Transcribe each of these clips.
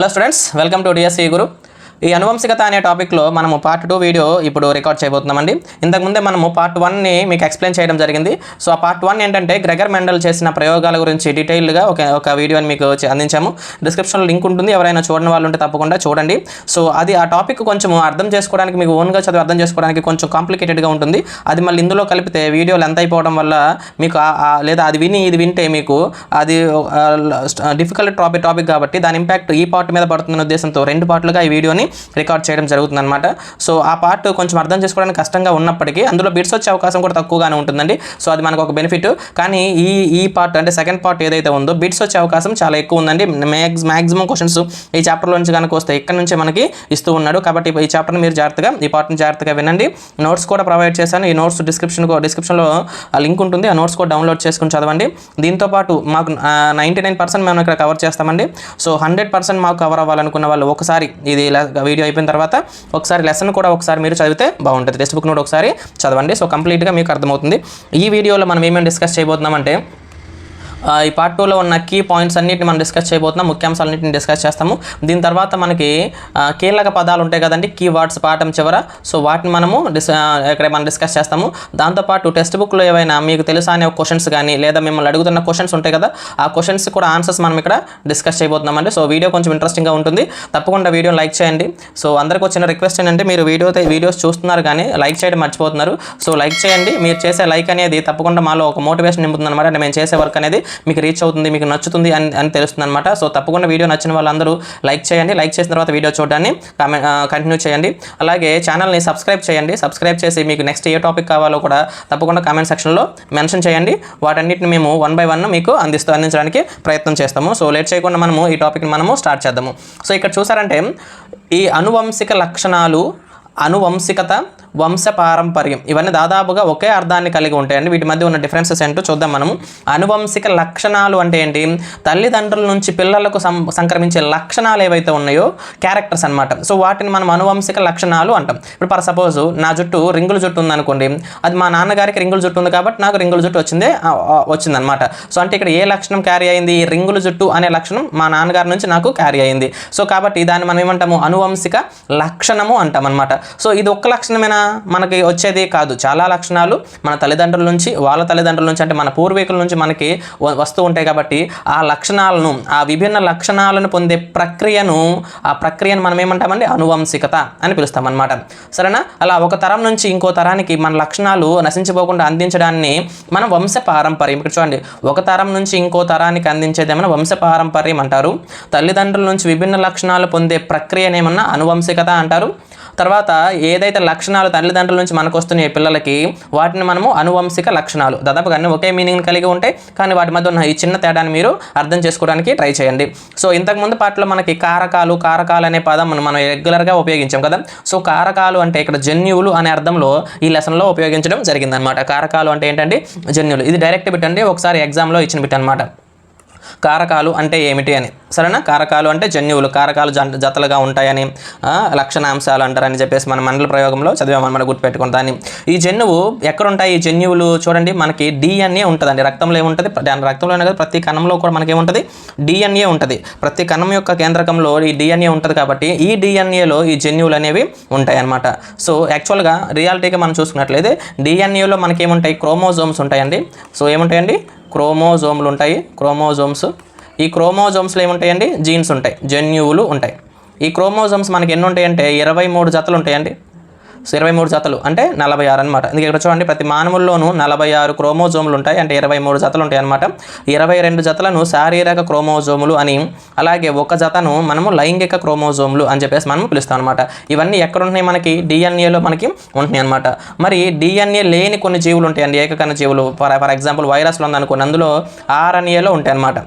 Hello students welcome to DSC Guru ఈ అనువంశికత అనే టాపిక్లో మనము పార్ట్ టూ వీడియో ఇప్పుడు రికార్డ్ చేయబోతున్నామండి. ఇంతకుముందే మనము పార్ట్ వన్ని మీకు ఎక్స్ప్లెయిన్ చేయడం జరిగింది. సో ఆ పార్ట్ వన్ ఏంటంటే గ్రెగర్ మెండల్ చేసిన ప్రయోగాల గురించి డీటెయిల్డ్గా ఒక ఒక వీడియోని మీకు అందించాము. డిస్క్రిప్షన్లో లింక్ ఉంటుంది. ఎవరైనా చూడని వాళ్ళు ఉంటే తప్పకుండా చూడండి. సో అది ఆ టాపిక్ కొంచెం అర్థం చేసుకోవడానికి మీకు ఓన్గా చదివి అర్థం చేసుకోవడానికి కొంచెం కాంప్లికేటెడ్గా ఉంటుంది. అది మళ్ళీ ఇందులో కలిపితే వీడియో లెంత్ అయిపోవడం వల్ల మీకు లేదా అది విని ఇది వింటే మీకు అది డిఫికల్ట్ టాపిక్ టాపిక్ కాబట్టి దాని ఇంపాక్ట్ ఈ పార్ట్ మీద పడుతున్న ఉద్దేశంతో రెండు పార్ట్లుగా ఈ వీడియోని రికార్డ్ చేయడం జరుగుతుంది అనమాట సో ఆ పార్ట్ కొంచెం అర్థం చేసుకోవడానికి కష్టంగా ఉన్నప్పటికీ అందులో బిట్స్ వచ్చే అవకాశం కూడా తక్కువగానే ఉంటుందండి. సో అది మనకు ఒక బెనిఫిట్ కానీ ఈ ఈ పార్ట్ అంటే సెకండ్ పార్ట్ ఏదైతే ఉందో బిట్స్ వచ్చే అవకాశం చాలా ఎక్కువ ఉందండి. మ్యాక్స్ మ్యాక్సిమం క్వశ్చన్స్ ఈ చాప్టర్లో నుంచి కనుక వస్తే ఇక్కడ నుంచే మనకి ఇస్తూ ఉన్నాడు. కాబట్టి ఈ చాప్టర్ని మీరు జాగ్రత్తగా ఈ పార్ట్ని జాగ్రత్తగా వినండి. నోట్స్ కూడా ప్రొవైడ్ చేశాను. ఈ నోట్స్ డిస్క్రిప్షన్ డిస్క్రిప్షన్లో లింక్ ఉంటుంది. ఆ నోట్స్ కూడా డౌన్లోడ్ చేసుకుని చదవండి. దీంతో పాటు మాకు నైంటీ నైన్ పర్సెంట్ మేము ఇక్కడ కవర్ చేస్తామండి. సో హండ్రెడ్ పర్సెంట్ మాకు కవర్ అవ్వాలనుకున్న వాళ్ళు ఒకసారి ఇది వీడియో అయిపోయిన తర్వాత ఒకసారి లెసన్ కూడా ఒకసారి మీరు చదివితే బాగుంటుంది. టెక్స్ట్ బుక్ నోట్ ఒకసారి చదవండి. సో కంప్లీట్గా మీకు అర్థమవుతుంది. ఈ వీడియోలో మనం ఏమేమి డిస్కస్ చేయబోతున్నామంటే ఈ పార్ట్ టూలో ఉన్న కీ పాయింట్స్ అన్నిటిని మనం డిస్కస్ చేయబోతున్నాం. ముఖ్యాంశాలన్నింటిని డిస్కస్ చేస్తాము. దీని తర్వాత మనకి కీలక పదాలు ఉంటాయి కదండి. కీ వర్డ్స్ పాఠం చివర. సో వాటిని మనము డిస్ ఇక్కడ మనం డిస్కస్ చేస్తాము. దాంతోపాటు టెక్స్ట్ బుక్లో ఏవైనా మీకు తెలుసా అనే క్వశ్చన్స్ కానీ లేదా మిమ్మల్ని అడుగుతున్న క్వశ్చన్స్ ఉంటాయి కదా ఆ క్వశ్చన్స్ కూడా ఆన్సర్స్ మనం ఇక్కడ డిస్కస్ చేయబోతున్నామండి. సో వీడియో కొంచెం ఇంట్రెస్టింగ్గా ఉంటుంది. తప్పకుండా వీడియో లైక్ చేయండి. సో అందరికి వచ్చిన రిక్వెస్ట్ ఏంటంటే మీరు వీడియో వీడియోస్ చూస్తున్నారు కానీ లైక్ చేయడం మర్చిపోతున్నారు. సో లైక్ చేయండి. మీరు చేసే లైక్ అనేది తప్పకుండా మాలో ఒక మోటివేషన్ నింపుతుంది అనమాట అంటే మేము చేసే వర్క్ అనేది మీకు రీచ్ అవుతుంది మీకు నచ్చుతుంది అని అని తెలుస్తుంది అనమాట సో తప్పకుండా వీడియో నచ్చిన వాళ్ళందరూ లైక్ చేయండి. లైక్ చేసిన తర్వాత వీడియో చూడడాన్ని కామెంట్ కంటిన్యూ చేయండి. అలాగే ఛానల్ని సబ్స్క్రైబ్ చేయండి. సబ్స్క్రైబ్ చేసి మీకు నెక్స్ట్ ఏ టాపిక్ కావాలో కూడా తప్పకుండా కామెంట్ సెక్షన్లో మెన్షన్ చేయండి. వాటన్నిటిని మేము వన్ బై వన్ మీకు అందిస్తూ అందించడానికి ప్రయత్నం చేస్తాము. సో లేట్ చేయకుండా మనము ఈ టాపిక్ని మనము స్టార్ట్ చేద్దాము. సో ఇక్కడ చూసారంటే ఈ అనువంశిక లక్షణాలు అనువంశికత వంశ పారంపర్యం ఇవన్నీ దాదాపుగా ఒకే అర్థాన్ని కలిగి ఉంటాయండి. వీటి మధ్య ఉన్న డిఫరెన్సెస్ ఏంటో చూద్దాం మనము. అనువంశిక లక్షణాలు అంటే ఏంటి? తల్లిదండ్రుల నుంచి పిల్లలకు సం సంక్రమించే లక్షణాలు ఏవైతే ఉన్నాయో క్యారెక్టర్స్ అన్నమాట. సో వాటిని మనం అనువంశిక లక్షణాలు అంటాం. ఇప్పుడు ఫర్ సపోజ్ నా జుట్టు రింగుల జుట్టు ఉందనుకోండి. అది మా నాన్నగారికి రింగుల జుట్టు ఉంది కాబట్టి నాకు రింగుల జుట్టు వచ్చిందే వచ్చిందనమాట సో అంటే ఇక్కడ ఏ లక్షణం క్యారీ అయింది? ఈ రింగుల జుట్టు అనే లక్షణం మా నాన్నగారి నుంచి నాకు క్యారీ అయింది. సో కాబట్టి దాన్ని మనం ఏమంటాము? అనువంశిక లక్షణము అంటాం అనమాట సో ఇది ఒక్క లక్షణమేనా? మనకి వచ్చేది కాదు. చాలా లక్షణాలు మన తల్లిదండ్రుల నుంచి వాళ్ళ తల్లిదండ్రుల నుంచి అంటే మన పూర్వీకుల నుంచి మనకి వస్తూ ఉంటాయి కాబట్టి ఆ లక్షణాలను ఆ విభిన్న లక్షణాలను పొందే ప్రక్రియను ఆ ప్రక్రియను మనం ఏమంటామండి? అనువంశికత అని పిలుస్తామన్నమాట. సరేనా? అలా ఒక తరం నుంచి ఇంకో తరానికి మన లక్షణాలు నశించిపోకుండా అందించడాన్ని మనం వంశ పారంపర్యం ఇక్కడ చూడండి. ఒక తరం నుంచి ఇంకో తరానికి అందించేదేమైనా వంశ పారంపర్యం అంటారు? తల్లిదండ్రుల నుంచి విభిన్న లక్షణాలు పొందే ప్రక్రియనేమన్నా అనువంశికత అంటారు? తర్వాత ఏదైతే లక్షణాలు తల్లిదండ్రుల నుంచి మనకు వస్తున్నాయి పిల్లలకి వాటిని మనము అనువంశిక లక్షణాలు. దాదాపుగా అన్ని ఒకే మీనింగ్ కలిగి ఉంటాయి కానీ వాటి మధ్య ఉన్న ఈ చిన్న తేడాని మీరు అర్థం చేసుకోవడానికి ట్రై చేయండి. సో ఇంతకుముందు పాటలో మనకి కారకాలు కారకాలు అనే పదం మనం మనం రెగ్యులర్గా ఉపయోగించాం కదా? సో కారకాలు అంటే ఇక్కడ జన్యువులు అనే అర్థంలో ఈ లెసన్లో ఉపయోగించడం జరిగిందనమాట కారకాలు అంటే ఏంటంటే జన్యులు ఇది డైరెక్ట్ పెట్టండి ఒకసారి ఎగ్జామ్లో ఇచ్చిన బిట్ అనమాట కారకాలు అంటే ఏమిటి అని. సరేనా? కారకాలు అంటే జన్యువులు. కారకాలు జంట జతలుగా ఉంటాయని లక్షణాంశాలు అంటారని చెప్పేసి మన మండల ప్రయోగంలో చదివామన్నమాట గుర్తుపెట్టుకుని దాన్ని. ఈ జన్యువు ఎక్కడుంటాయి? ఈ జన్యువులు చూడండి మనకి డిఎన్ఏ ఉంటుందండి. రక్తంలో ఏముంటుంది? దాని రక్తంలోనే కదా ప్రతి కణంలో కూడా మనకి ఏముంటుంది? డిఎన్ఏ ఉంటుంది. ప్రతి కణం యొక్క కేంద్రకంలో ఈ డిఎన్ఏ ఉంటుంది కాబట్టి ఈ డిఎన్ఏలో ఈ జన్యువులు అనేవి ఉంటాయి అన్నమాట సో యాక్చువల్గా రియాలిటీగా మనం చూసుకున్నట్లయితే డిఎన్ఏలో మనకి ఏముంటాయి క్రోమోజోమ్స్ ఉంటాయండి. సో ఏముంటాయండి? క్రోమోజోమ్లు ఉంటాయి క్రోమోజోమ్స్. ఈ క్రోమోజోమ్స్లో ఏముంటాయండి? జీన్స్ ఉంటాయి జన్యువులు ఉంటాయి. ఈ క్రోమోజోమ్స్ మనకి ఎన్ని ఉంటాయంటే ఇరవై మూడు జతలు ఉంటాయండి సో ఇరవై మూడు జతలు అంటే నలభై ఆరు అనమాట అందుకే ఇక్కడ చూడండి ప్రతి మానవుల్లోనూ నలభై ఆరు క్రోమోజోములు ఉంటాయి అంటే ఇరవై మూడు జతలు ఉంటాయి అనమాట ఇరవై రెండు జతలను శారీరక క్రోమోజోములు అని అలాగే ఒక జతను మనము లైంగిక క్రోమోజోములు అని చెప్పేసి మనం పిలుస్తాం అనమాట ఇవన్నీ ఎక్కడ ఉంటున్నాయి మనకి డిఎన్ఏలో మనకి ఉంటున్నాయి అనమాట మరి డిఎన్ఏ లేని కొన్ని జీవులు ఉంటాయండి ఏకకణ జీవులు. ఫర్ ఫర్ ఎగ్జాంపుల్ వైరస్లు ఉందనుకోండి అందులో ఆర్ఎన్ఏలో ఉంటాయి అనమాట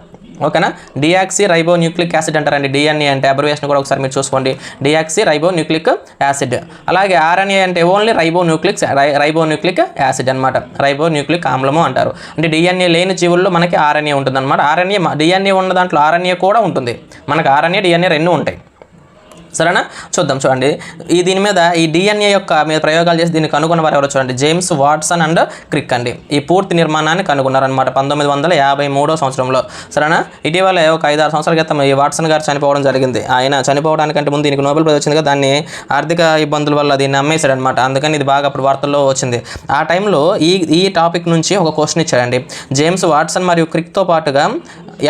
ఓకేనా? డియాక్సీ రైబో న్యూక్లిక్ యాసిడ్ అంటారండి. డిఎన్ఏ అంటే అబ్రివేషన్ కూడా ఒకసారి మీరు చూసుకోండి. Deoxy ribo nucleic acid. అలాగే ఆర్ఎన్ఏ అంటే only ribo nucleic ribo ribonucleic acid అనమాట రైబో న్యూక్లిక్ ఆమ్లము అంటారు. అంటే డిఎన్ఏ లేని జీవుల్లో మనకి ఆర్ఎన్ఏ ఉంటుంది అనమాట ఆర్ఎన్ఏ డిఎన్ఏ ఉన్న దాంట్లో ఆర్ఎన్ఏ కూడా ఉంటుంది. మనకి ఆర్ఎన్ఏ డిఎన్ఏ రెండు ఉంటాయి. సరేనా? చూద్దాం చూడండి. ఈ దీని మీద ఈ డిఎన్ఏ యొక్క మీద ప్రయోగాలు చేసి దీన్ని కనుగొన్న వారు ఎవరో చూడండి. జేమ్స్ వాట్సన్ అండ్ క్రిక్ అండి. ఈ పూర్తి నిర్మాణాన్ని కనుగొన్నారనమాట పంతొమ్మిది వందల యాభై మూడో సంవత్సరంలో. సరేనా? ఇటీవలే ఒక ఐదు ఆరు సంవత్సరాల క్రితం ఈ వాట్సన్ గారు చనిపోవడం జరిగింది. ఆయన చనిపోవడానికంటే ముందు దీనికి నోబెల్ ప్రైజ్ వచ్చింది కదా దాన్ని ఆర్థిక ఇబ్బందుల వల్ల దీన్ని అమ్మేశాడు అనమాట అందుకని ఇది బాగా అప్పుడు వార్తల్లో వచ్చింది. ఆ టైంలో ఈ ఈ టాపిక్ నుంచి ఒక క్వశ్చన్ ఇచ్చాడండి. జేమ్స్ వాట్సన్ మరియు క్రిక్తో పాటుగా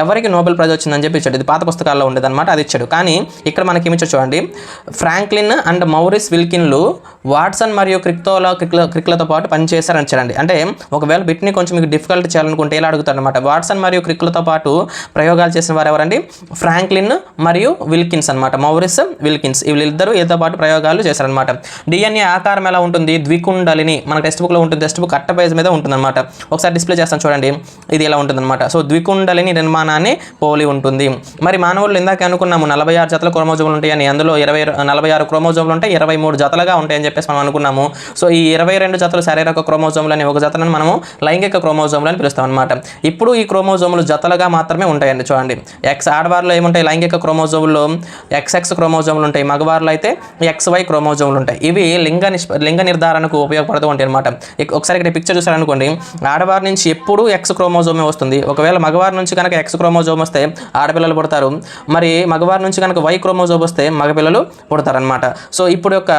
ఎవరికి నోబెల్ ప్రైజ్ వచ్చిందని చెప్పి ఇచ్చాడు. ఇది పాత పుస్తకాల్లో ఉండేదన్నమాట అది ఇచ్చాడు. కానీ ఇక్కడ మనకి ఏమి చూడండి. చూడండి. ఫ్రాంక్లిన్ అండ్ మౌరిస్ విల్కిన్లు వాట్సన్ మరియు క్రిక్తోలా క్రిక్ల క్రిక్లతో పాటు పనిచేశారని చూడండి. అంటే ఒకవేళ బిట్ని కొంచెం మీకు డిఫికల్ట్ చేయాలనుకుంటే ఇలా అడుగుతాడు అనమాట వాట్సన్ మరియు క్రిక్లతో పాటు ప్రయోగాలు చేసిన వారు ఎవరండి? ఫ్రాంక్లిన్ మరియు విల్కిన్స్ అనమాట మౌరిస్ విల్కిన్స్. వీళ్ళిద్దరూ ఇద్దరు పాటు ప్రయోగాలు చేశారనమాట డిఎన్ఏ ఆకారం ఎలా ఉంటుంది? ద్వికుండలిని మన టెక్స్ట్ బుక్లో ఉంటుంది. టెక్స్ట్ బుక్ అట్ట పేజ్ మీద ఉంటుందన్నమాట. ఒకసారి డిస్ప్లే చేస్తాను చూడండి. ఇది ఎలా ఉంటుందన్నమాట. సో ద్వికుండలిని నిర్మాణాన్ని పోలి ఉంటుంది. మరి మానవులు ఇందాక అనుకున్నాము నలభై ఆరు జతల క్రోమోజోములు ఉంటాయని. అందులో ఇరవై నలభై ఆరు క్రోమోజోములు ఉంటాయి ఇరవై మూడు జతలుగా ఉంటాయని చెప్పేసి మనం అనుకున్నాము. సో ఈ ఇరవై రెండు జతలు శారీరక క్రోమోజోములు అని ఒక జతలను మనము లైంగిక క్రోమోజోములు అని పిలుస్తాం అనమాట ఇప్పుడు ఈ క్రోమోజోములు జతలుగా మాత్రమే ఉంటాయండి చూడండి. ఎక్స్ ఆడవారిలో ఏముంటాయి? లైంగిక క్రోమోజోముల్లో ఎక్స్ఎక్స్ క్రోమోజోములు ఉంటాయి. మగవారిలో అయితే ఎక్స్ వై క్రోమోజోములు ఉంటాయి. ఇవి లింగ నిష్ప లింగ నిర్ధారణకు ఉపయోగపడుతూ ఉంటాయి అనమాట ఒకసారి ఇక్కడ పిక్చర్ చూసారనుకోండి ఆడవారి నుంచి ఎప్పుడూ ఎక్స్ క్రోమోజోమే వస్తుంది. ఒకవేళ మగవారి నుంచి కనుక ఎక్స్ క్రోమోజోమ్ వస్తే ఆడపిల్లలు పుడతారు. మరి మగవారి నుంచి కనుక వై క్రోమోజోమ్ వస్తే మగపిల్లలు పుడతారనమాట సో ఇప్పుడు యొక్క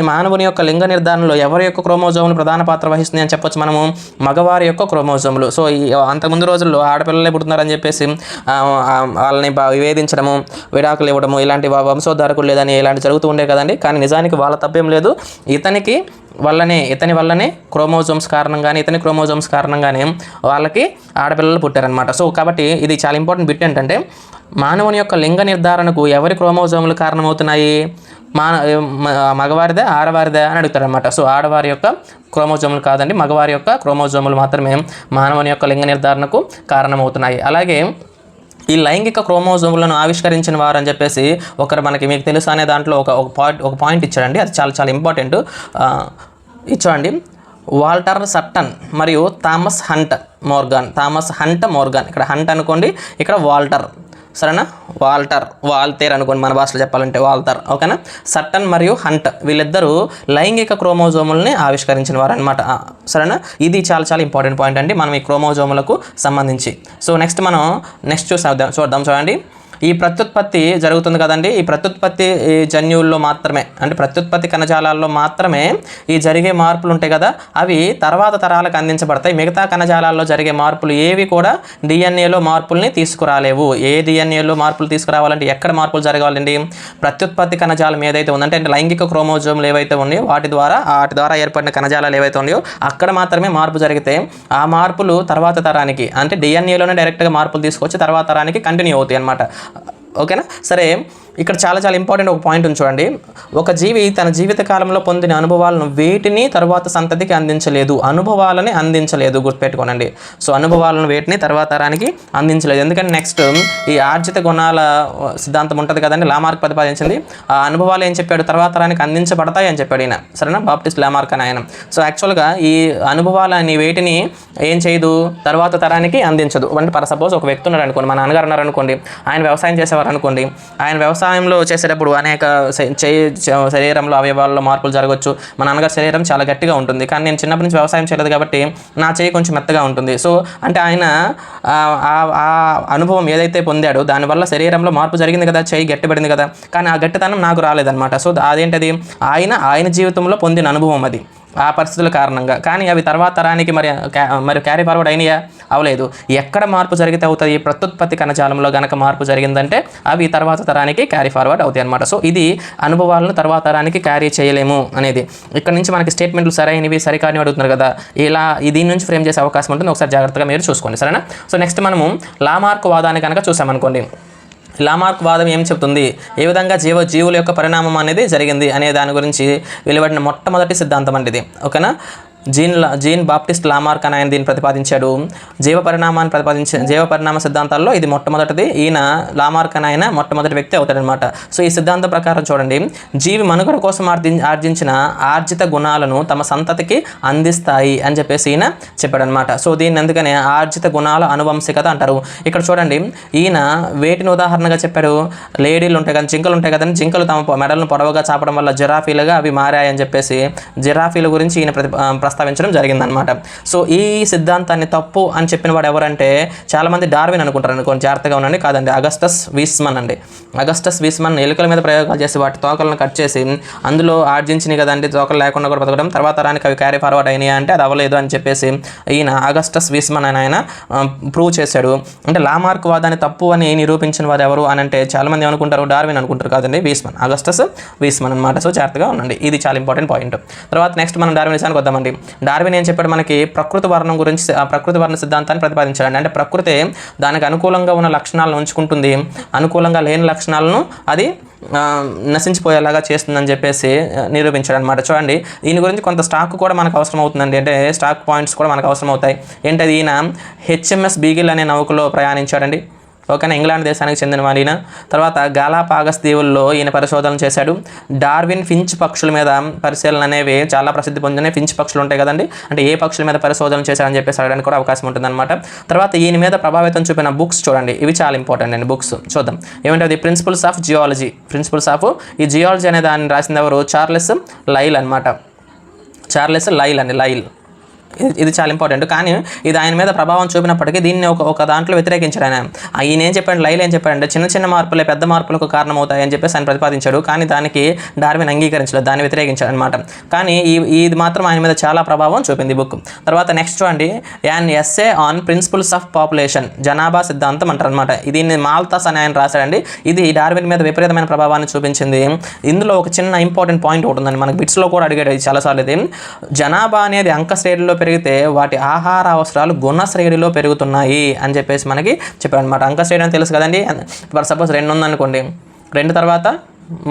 మానవుని యొక్క లింగ నిర్ధారణలో ఎవరి యొక్క క్రోమోజోములు ప్రధాన పాత్ర వహిస్తుంది అని చెప్పొచ్చు మనము? మగవారి యొక్క క్రోమోజోములు. సో ఈ అంతకుముందు రోజుల్లో ఆడపిల్లలే పుడుతున్నారని చెప్పేసి వాళ్ళని బా- వివేదించడము విడాకులు ఇవ్వడము ఇలాంటి వంశోద్ధారకులు లేదని ఇలాంటి జరుగుతూ ఉండే కదండి. కానీ నిజానికి వాళ్ళ తప్పేం లేదు. ఇతనికి వల్లనే ఇతని వల్లనే క్రోమోజోమ్స్ కారణంగానే ఇతని క్రోమోజోమ్స్ కారణంగానే వాళ్ళకి ఆడపిల్లలు పుట్టారనమాట సో కాబట్టి ఇది చాలా ఇంపార్టెంట్ బిట్ ఏంటంటే మానవుని యొక్క లింగ నిర్ధారణకు ఎవరి క్రోమోజోములు కారణమవుతున్నాయి? మాన మగవారిదా మగవారిదే ఆడవారిదే అని అడుగుతారనమాట సో ఆడవారి యొక్క క్రోమోజోములు కాదండి మగవారి యొక్క క్రోమోజోములు మాత్రమే మానవుని యొక్క లింగ నిర్ధారణకు కారణమవుతున్నాయి. అలాగే ఈ లైంగిక క్రోమోజోములను ఆవిష్కరించిన వారు అని చెప్పేసి ఒకరు మనకి మీకు తెలుసు అనే దాంట్లో ఒక ఒక పాయింట్ ఒక పాయింట్ ఇచ్చారండి అది చాలా చాలా ఇంపార్టెంట్. ఇచ్చాడండి వాల్టర్ సట్టన్ మరియు Thomas Hunt Morgan. Thomas Hunt Morgan. ఇక్కడ హంట్ అనుకోండి. ఇక్కడ వాల్టర్. సరేనా? వాల్టర్. వాల్తేర్ అనుకోండి మన భాషలో చెప్పాలంటే వాల్టర్ ఓకేనా? సట్టన్ మరియు హంట్ వీళ్ళిద్దరూ లైంగిక క్రోమోజోముల్ని ఆవిష్కరించిన వారు అనమాట సరేనా? ఇది చాలా చాలా ఇంపార్టెంట్ పాయింట్ అండి. మనం ఈ క్రోమోజోములకు సంబంధించి. సో నెక్స్ట్ మనం నెక్స్ట్ చూసాం చూద్దాం చూడండి. ఈ ప్రత్యుత్పత్తి జరుగుతుంది కదండి. ఈ ప్రత్యుత్పత్తి ఈ జన్యువుల్లో మాత్రమే అంటే ప్రత్యుత్పత్తి కణజాలాల్లో మాత్రమే ఈ జరిగే మార్పులు ఉంటాయి కదా. అవి తర్వాత తరాలకు అందించబడతాయి. మిగతా కణజాలాల్లో జరిగే మార్పులు ఏవి కూడా డిఎన్ఏలో మార్పుల్ని తీసుకురాలేవు. ఏ డిఎన్ఏలో మార్పులు తీసుకురావాలంటే ఎక్కడ మార్పులు జరగాలండి? ప్రత్యుత్పత్తి కణజాలం ఏదైతే ఉందంటే అంటే లైంగిక క్రోమోజోములు ఏవైతే ఉన్నాయో వాటి ద్వారా వాటి ద్వారా ఏర్పడిన కణజాలాలు ఏవైతే ఉన్నాయో అక్కడ మాత్రమే మార్పు జరిగితే ఆ మార్పులు తర్వాత తరానికి అంటే డిఎన్ఏలోనే డైరెక్ట్గా మార్పులు తీసుకొచ్చి తర్వాత తరానికి కంటిన్యూ అవుతాయి అనమాట ఓకేనా? సరే. ఇక్కడ చాలా చాలా ఇంపార్టెంట్ ఒక పాయింట్ ఉంది చూడండి. ఒక జీవి తన జీవిత కాలంలో పొందిన అనుభవాలను వేటిని తర్వాత సంతతికి అందించలేదు. అనుభవాలని అందించలేదు. గుర్తుపెట్టుకోనండి. సో అనుభవాలను వేటిని తర్వాత తరానికి అందించలేదు. ఎందుకంటే నెక్స్ట్ ఈ ఆర్జిత గుణాల సిద్ధాంతం ఉంటుంది కదండి. లామార్క్ ప్రతిపాదించింది. ఆ అనుభవాలు ఏం చెప్పాడు? తర్వాత తరానికి అందించబడతాయి అని చెప్పాడు ఈయన. సరేనా? బాప్టిస్ట్ లామార్క్ అని ఆయన. సో యాక్చువల్గా ఈ అనుభవాలని వేటిని ఏం చేయదు? తర్వాత తరానికి అందించదు. అంటే ఫర్ సపోజ్ ఒక వ్యక్తి ఉన్నాడు అనుకోండి. మా నాన్నగారు ఉన్నారు అనుకోండి ఆయన వ్యవసాయం చేసేవారు అనుకోండి ఆయన వ్యవసాయంలో చేసేటప్పుడు అనేక చేయి శరీరంలో అవయవాల్లో మార్పులు జరగవచ్చు మా నాన్నగారి శరీరం చాలా గట్టిగా ఉంటుంది. కానీ నేను చిన్నప్పటి నుంచి వ్యవసాయం చేయలేదు కాబట్టి నా చేయి కొంచెం మెత్తగా ఉంటుంది. సో అంటే ఆయన ఆ ఆ అనుభవం ఏదైతే పొందాడో దానివల్ల శరీరంలో మార్పు జరిగింది కదా చేయి గట్టిపడింది కదా కానీ ఆ గట్టితనం నాకు రాలేదన్నమాట. సో అదేంటది? ఆయన ఆయన జీవితంలో పొందిన అనుభవం అది. ఆ పరిస్థితుల కారణంగా. కానీ అవి తర్వాత తరానికి మరి మరి క్యారీ ఫార్వర్డ్ అయినాయా? అవలేదు. ఎక్కడ మార్పు జరిగితే అవుతుంది? ప్రత్యుత్పత్తి కణజాలంలో గనక మార్పు జరిగిందంటే అవి తర్వాత తరానికి క్యారీ ఫార్వర్డ్ అవుతాయి అనమాట సో ఇది అనుభవాలను తర్వాత తరానికి క్యారీ చేయలేము అనేది. ఇక్కడ నుంచి మనకి స్టేట్మెంట్లు సరైనవి సరికాని అడుగుతున్నారు కదా. ఇలా దీని నుంచి ఫ్రేమ్ చేసే అవకాశం ఉంటుంది. ఒకసారి జాగ్రత్తగా మీరు చూసుకోండి. సరేనా? సో నెక్స్ట్ మనము లామార్క్ వాదాన్ని కనుక చూసామనుకోండి. లామార్క్ వాదం ఏం చెప్తుంది? ఏ విధంగా జీవ జీవుల యొక్క పరిణామం అనేది జరిగింది అనే దాని గురించి వెలువడిన మొట్టమొదటి సిద్ధాంతం అండి ఇది. ఓకేనా? జీన్ జీన్ బాప్టిస్ట్ లామార్క్ అని ఆయన దీన్ని ప్రతిపాదించాడు. జీవ పరిణామాన్ని ప్రతిపాదించే జీవ పరిణామ సిద్ధాంతాల్లో ఇది మొట్టమొదటిది. ఈయన లామార్క్ అని ఆయన మొట్టమొదటి వ్యక్తి అవుతాడనమాట సో ఈ సిద్ధాంతం ప్రకారం చూడండి. జీవి మనుగడ కోసం ఆర్జి ఆర్జించిన ఆర్జిత గుణాలను తమ సంతతికి అందిస్తాయి అని చెప్పేసి ఈయన చెప్పాడనమాట సో దీన్ని అందుకనే ఆర్జిత గుణాల అనువంశికత అంటారు. ఇక్కడ చూడండి. ఈయన వేటిని ఉదాహరణగా చెప్పాడు? లేడీలు ఉంటాయి కదా జింకలు ఉంటాయి కదండి. జింకలు తమ మెడలను పొడవుగా చాపడం వల్ల జిరాఫీలుగా అవి మారాయని చెప్పేసి జిరాఫీల గురించి ఈయన ప్రతి ప్రస్తావించడం జరిగిందనమాట సో ఈ సిద్ధాంతాన్ని తప్పు అని చెప్పిన వాడు ఎవరంటే చాలామంది డార్విన్ అనుకుంటారు అనుకోండి జాగ్రత్తగా ఉండండి. కాదండి అగస్టస్ వీస్మన్ అండి. అగస్టస్ వీస్మన్ ఎలుకల మీద ప్రయోగాలు చేసి వాటి తోకలను కట్ చేసి అందులో ఆర్జించినాయి కదండి తోకలు లేకుండా కూడా బతకడం. తర్వాత రానికి అవి క్యారీ ఫార్వర్డ్ అయినాయి అంటే అది అవ్వలేదు అని చెప్పేసి ఈయన అగస్టస్ వీస్మన్ అని ఆయన ప్రూవ్ చేశాడు. అంటే లామార్క్ వాదాన్ని తప్పు అని నిరూపించిన వారు ఎవరు అని అంటే చాలామంది ఏమనుకుంటారు? డార్విన్ అనుకుంటారు కాదండి వీస్మన్. అగస్టస్ వీస్మన్ అనమాట సో జాగ్రత్తగా ఉండండి. ఇది చాలా ఇంపార్టెంట్ పాయింట్ తర్వాత నెక్స్ట్ మనం డార్విన్ విషయానికి వద్దామండి. డార్విన్ ఏం చెప్పాడు? మనకి ప్రకృతి వర్ణం గురించి ఆ ప్రకృతి వర్ణ సిద్ధాంతాన్ని ప్రతిపాదించాడు అంటే ప్రకృతి దానికి అనుకూలంగా ఉన్న లక్షణాలను ఉంచుకుంటుంది. అనుకూలంగా లేని లక్షణాలను అది నశించిపోయేలాగా చేస్తుందని చెప్పేసి నిరూపించాడు అనమాట చూడండి దీని గురించి కొంత స్టాక్ కూడా మనకు అవసరం అవుతుందండి అంటే స్టాక్ పాయింట్స్ కూడా మనకు అవసరం అవుతాయి ఏంటది ఈయన? హెచ్ఎంఎస్ బీగిల్ అనే నౌకలో ప్రయాణించాడండి. ఓకేనా ఇంగ్లాండ్ దేశానికి చెందిన వాడు తర్వాత గాలాపాగస్ దీవుల్లో ఈయన పరిశోధన చేశాడు. డార్విన్ ఫించ్ పక్షుల మీద పరిశీలన అనేవి చాలా ప్రసిద్ధి పొందిన ఫించ్ పక్షులు ఉంటాయి కదండి. అంటే ఏ పక్షుల మీద పరిశోధన చేశారని చెప్పేసి అడగడానికి కూడా అవకాశం ఉంటుందన్నమాట. తర్వాత ఈయన మీద ప్రభావితం చూపిన బుక్స్ చూడండి. ఇవి చాలా ఇంపార్టెంట్ అండి బుక్స్. చూద్దాం. ఏమంటే అది principles of geology. Principles of ఈ జియాలజీ అనే దాన్ని రాసింది ఎవరు? చార్లెస్ లైల్ అనమాట చార్లెస్ లైల్ అండి లైల్. ఇది- చాలా ఇంపార్టెంట్ కానీ ఇది ఆయన మీద ప్రభావం చూపినప్పటికీ దీన్ని ఒక ఒక దాంట్లో వ్యతిరేకించాడు ఆయన. ఈయన ఏం చెప్పాడు లైల్ ఏం చెప్పాడంటే చిన్న చిన్న మార్పులే పెద్ద మార్పులకు కారణమవుతాయని చెప్పేసి ఆయన ప్రతిపాదించాడు. కానీ దానికి డార్విన్ అంగీకరించలేదు దాన్ని వ్యతిరేకించాడు అనమాట కానీ ఈ ఇది మాత్రం ఆయన మీద చాలా ప్రభావం చూపింది బుక్. తర్వాత నెక్స్ట్ చూడండి an essay on principles of population జనాభా సిద్ధాంతం అంటారు అనమాట దీన్ని మాల్తాస్ అని ఆయన రాశాడండి. ఇది డార్విన్ మీద విపరీతమైన ప్రభావాన్ని చూపించింది. ఇందులో ఒక చిన్న ఇంపార్టెంట్ పాయింట్ ఒకటి ఉందండి. మనకి బిట్స్లో కూడా అడిగాడు చాలాసార్లు ఇది. జనాభా అనేది అంక శ్రేణిలో పెరిగితే వాటి ఆహార అవసరాలు గుణ శ్రేణిలో పెరుగుతున్నాయి అని చెప్పేసి మనకి చెప్పారనమాట అంకశ్రేణి అంక శ్రేణి అని తెలుసు కదండి? ఇప్పుడు సపోజ్ రెండు ఉందనుకోండి. రెండు తర్వాత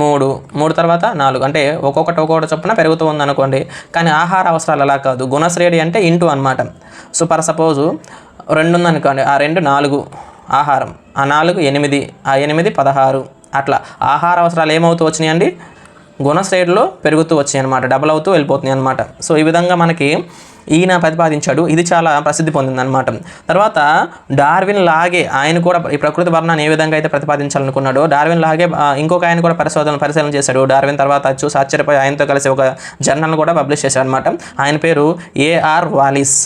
మూడు మూడు తర్వాత నాలుగు. అంటే ఒక్కొక్కటి ఒక్కొక్కటి చొప్పున పెరుగుతూ ఉందనుకోండి. కానీ ఆహార అవసరాలు అలా కాదు. గుణశ్రేణి అంటే ఇంటూ అనమాట సో ఫర్ సపోజు రెండు ఉందనుకోండి. ఆ రెండు నాలుగు ఆహారం ఆ నాలుగు ఎనిమిది ఆ ఎనిమిది పదహారు అట్లా. ఆహార అవసరాలు ఏమవుతూ వచ్చినాయండి? గుణశ్రేణిలో పెరుగుతూ వచ్చాయి అనమాట డబుల్ అవుతూ వెళ్ళిపోతున్నాయి అనమాట సో ఈ విధంగా మనకి ఈయన ప్రతిపాదించాడు. ఇది చాలా ప్రసిద్ధి పొందిందనమాట తర్వాత డార్విన్ లాగే ఆయన కూడా ఈ ప్రకృతి వర్ణాన్ని ఏ విధంగా అయితే ప్రతిపాదించాలనుకున్నాడో డార్విన్ లాగే ఇంకొక ఆయన కూడా పరిశోధన పరిశీలన చేశాడు. డార్విన్ తర్వాత చూసి ఆశ్చర్యపోయి ఆయనతో కలిసి ఒక జర్నల్ కూడా పబ్లిష్ చేశాడు అనమాట ఆయన పేరు ఏఆర్ వాలిస్.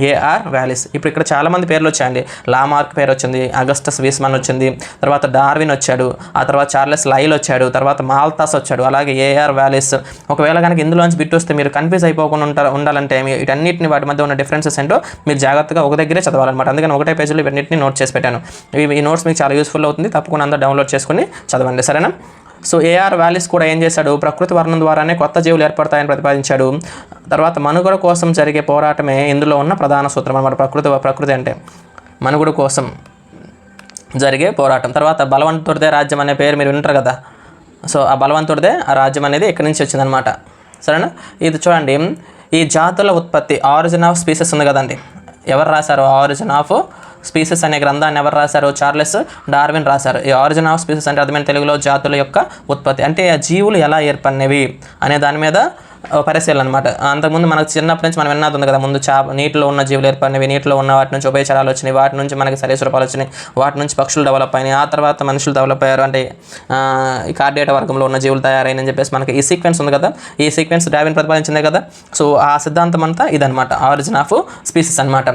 ఏఆర్ వ్యాలీస్ ఇప్పుడు ఇక్కడ చాలామంది పేర్లు వచ్చాయండి. లామార్క్ పేరు వచ్చింది అగస్టస్ వీస్మన్ వచ్చింది తర్వాత డార్విన్ వచ్చాడు ఆ తర్వాత చార్లెస్ లైల్ వచ్చాడు తర్వాత మాల్తాస్ వచ్చాడు అలాగే ఏఆర్ వ్యాలీస్ ఒకవేళ కనుక ఇందులోంచి బిట్ వస్తే మీరు కన్ఫ్యూజ్ అయిపోకుండా ఉంటారు ఉండాలంటే వీటన్నిటిని వాటి మధ్య ఉన్న డిఫరెన్సెస్ ఏంటో మీరు జాగ్రత్తగా ఒక దగ్గరే చదవాలన్నమాట. అందుకని ఒకటే పేజీలో ఇవన్నింటిని నోట్ చేసి పెట్టాను. ఇవి- ఈ నోట్స్ మీకు చాలా యూస్ఫుల్ అవుతుంది. తప్పకుండా అందరూ డౌన్లోడ్ చేసుకుని చదవండి. సరేనా? సో ఏఆర్ వ్యాలీస్ కూడా ఏం చేశాడు? ప్రకృతి వర్ణం ద్వారానే కొత్త జీవులు ఏర్పడతాయని ప్రతిపాదించాడు. తర్వాత మనుగడ కోసం జరిగే పోరాటమే ఇందులో ఉన్న ప్రధాన సూత్రం అన్నమాట. ప్రకృతి ప్రకృతి అంటే మనుగడ కోసం జరిగే పోరాటం. తర్వాత బలవంతుడిదే రాజ్యం అనే పేరు మీరు వింటారు కదా? సో ఆ బలవంతుడిదే ఆ రాజ్యం అనేది ఇక్కడి నుంచి వచ్చిందనమాట సరేనా? ఇది చూడండి. ఈ జాతుల ఉత్పత్తి ఆరిజిన్ ఆఫ్ స్పీసెస్ ఉంది కదండి. ఎవరు రాశారు? ఆరిజిన్ ఆఫ్ స్పీసెస్ అనే గ్రంథాన్ని ఎవరు రాశారు చార్లెస్ డార్విన్ రాశారు. ఈ ఆరిజిన్ ఆఫ్ స్పీసెస్ అంటే అర్థమైన తెలుగులో జాతుల యొక్క ఉత్పత్తి. అంటే ఆ జీవులు ఎలా ఏర్పడినవి అనే దాని మీద పరిశీలన అనమాట అంతకుముందు మనకు చిన్నప్పటి నుంచి మనం విన్నది ఉంది కదా ముందు చా నీటిలో ఉన్న జీవులు ఏర్పడినవి నీటిలో ఉన్న వాటి నుంచి ఉభయచరాలు వచ్చినాయి వాటి నుంచి మనకి సరీసృపాలు వచ్చినాయి వాటి నుంచి పక్షులు డెవలప్ అయినాయి ఆ తర్వాత మనుషులు డెవలప్ అయ్యారు. అంటే ఈ కార్డేట వర్గంలో ఉన్న జీవులు తయారైనని చెప్పేసి మనకి ఈ సీక్వెన్స్ ఉంది కదా. ఈ సీక్వెన్స్ డావిన్ ప్రతిపాదించిందే కదా. సో ఆ సిద్ధాంతం అంతా ఇదనమాట ఆరిజిన్ ఆఫ్ స్పీసెస్ అనమాట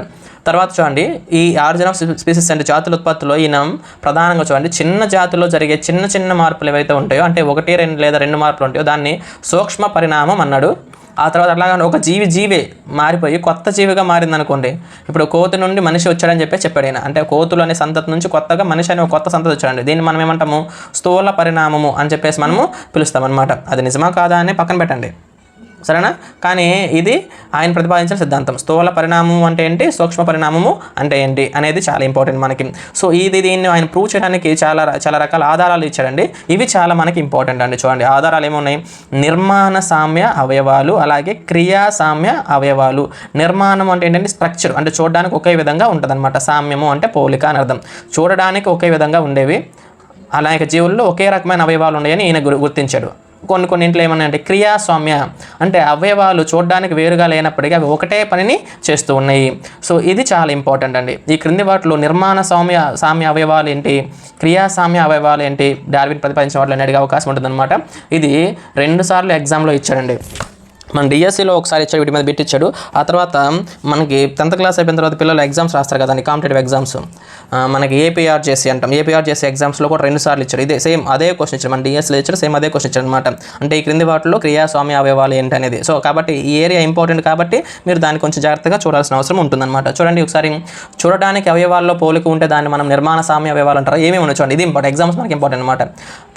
తర్వాత చూడండి ఈ ఆరిజిన్ ఆఫ్ స్పీసెస్ అంటే జాతుల ఉత్పత్తిలో ఈయన ప్రధానంగా చూడండి చిన్న జాతుల్లో జరిగే చిన్న చిన్న మార్పులు ఏవైతే ఉంటాయో అంటే ఒకటి రెండు లేదా రెండు మార్పులు ఉంటాయో దాన్ని సూక్ష్మ పరిణామం అన్నాడు. ఆ తర్వాత అట్లాగే ఒక జీవి జీవే మారిపోయి కొత్త జీవిగా మారింది అనుకోండి ఇప్పుడు కోతి నుండి మనిషి వచ్చాడని చెప్పి చెప్పాడు ఆయన అంటే కోతులు అనే సంతతి నుంచి కొత్తగా మనిషి అనే కొత్త సంతతి వచ్చాడండి. దీన్ని మనం ఏమంటాము స్థూల పరిణామము అని చెప్పేసి మనము పిలుస్తామన్నమాట. అది నిజమా కాదా అని పక్కన పెట్టండి. సరేనా? కానీ ఇది ఆయన ప్రతిపాదించిన సిద్ధాంతం. స్థూల పరిణామం అంటే ఏంటి? సూక్ష్మ పరిణామము అంటే ఏంటి? అనేది చాలా ఇంపార్టెంట్ మనకి. సో ఇది దీన్ని ఆయన ప్రూవ్ చేయడానికి చాలా చాలా రకాల ఆధారాలు ఇచ్చాడండి. ఇవి చాలా మనకి ఇంపార్టెంట్ అండి. చూడండి ఆధారాలు ఏమున్నాయి? నిర్మాణ సామ్య అవయవాలు అలాగే క్రియా సామ్య అవయవాలు. నిర్మాణం అంటే ఏంటంటే స్ట్రక్చర్ అంటే చూడడానికి ఒకే విధంగా ఉంటుందన్నమాట. సామ్యము అంటే పోలిక అని అర్థం. చూడడానికి ఒకే విధంగా ఉండేవి. అలాగే జీవుల్లో ఒకే రకమైన అవయవాలు ఉన్నాయని ఈయన గుర్తించాడు. కొన్ని కొన్ని ఇంట్లో ఏమన్నాయంటే క్రియాస్వామ్య అంటే అవయవాలు చూడడానికి వేరుగా లేనప్పటికీ అవి ఒకటే పనిని చేస్తూ ఉన్నాయి. సో ఇది చాలా ఇంపార్టెంట్ అండి. ఈ క్రింది వాటిలో నిర్మాణ సామ్య సామ్య అవయవాలు ఏంటి క్రియాసామ్య అవయవాలు ఏంటి డార్విన్ ప్రతిపాదించిన వాటిలో అడిగే అవకాశం ఉంటుందన్నమాట. ఇది రెండు సార్లు ఎగ్జామ్లో ఇచ్చాడండి. మన డిఎస్సిలో ఒకసారి ఇచ్చాడు వీటి మీద పెట్టించాడు ఇచ్చాడు. ఆ తర్వాత మనకి టెన్త్ క్లాస్ అయిపోయిన తర్వాత పిల్లలు ఎగ్జామ్స్ రాస్తారు కదండి కాంపిటేటివ్ ఎగ్జామ్స్ మనకి ఏపీఆర్ చేసి అంటాం. ఏపీఆర్ చేసి ఎగ్జామ్స్లో కూడా రెండు సార్లు ఇచ్చాడు ఇదే సేమ్ అదే క్వశ్చన్ ఇచ్చాడు మన డిఎస్సిలో ఇచ్చాడు సేమ్ అదే క్వశ్చన్ ఇచ్చాడు అనమాట అంటే ఈ క్రింది వాటిలో క్రియాస్వామి అవయవాలు ఏంటి అనేది సో కాబట్టి ఈ ఏరియా ఇంపార్టెంట్ కాబట్టి మీరు దాన్ని కొంచెం జాగ్రత్తగా చూడాల్సిన అవసరం ఉంటుందన్నమాట. చూడండి ఒకసారి చూడడానికి అవయవాల్లో పోలిక ఉంటే దాన్ని మనం నిర్మాణ సామ్య అవయవాలు అంటారు? ఏమేమి ఉన్నాయి చూడండి. ఇది ఇంపార్టెంట్ ఎగ్జామ్స్ మనకి ఇంపార్టెంట్ అనమాట